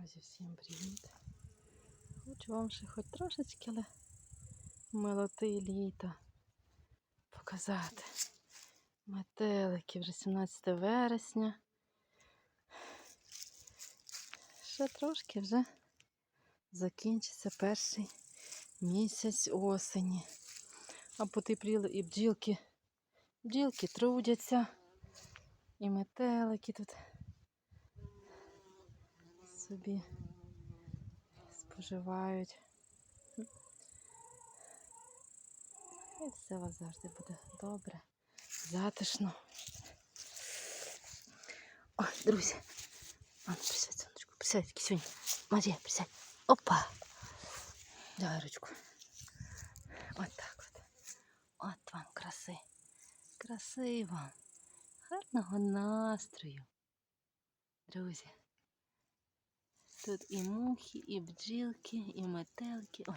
Друзі, всім привіт! Хочу вам ще хоч трошечки, але милоти літа показати. Метелики вже 17 вересня. Ще трошки вже закінчиться перший місяць осені. А потепліли і бджілки. Бджілки трудяться, і метелики тут собі споживають. І все у вас завжди буде добре, затишно. О, друзі. А, присядь, сонечко, присядь, кисюнь. Марія, присядь. Опа. Давай ручку. От так от. От вам краси. Краси вам. Гарного настрою. Друзі. Тут і мухи, і бджілки, і метелки. Ой,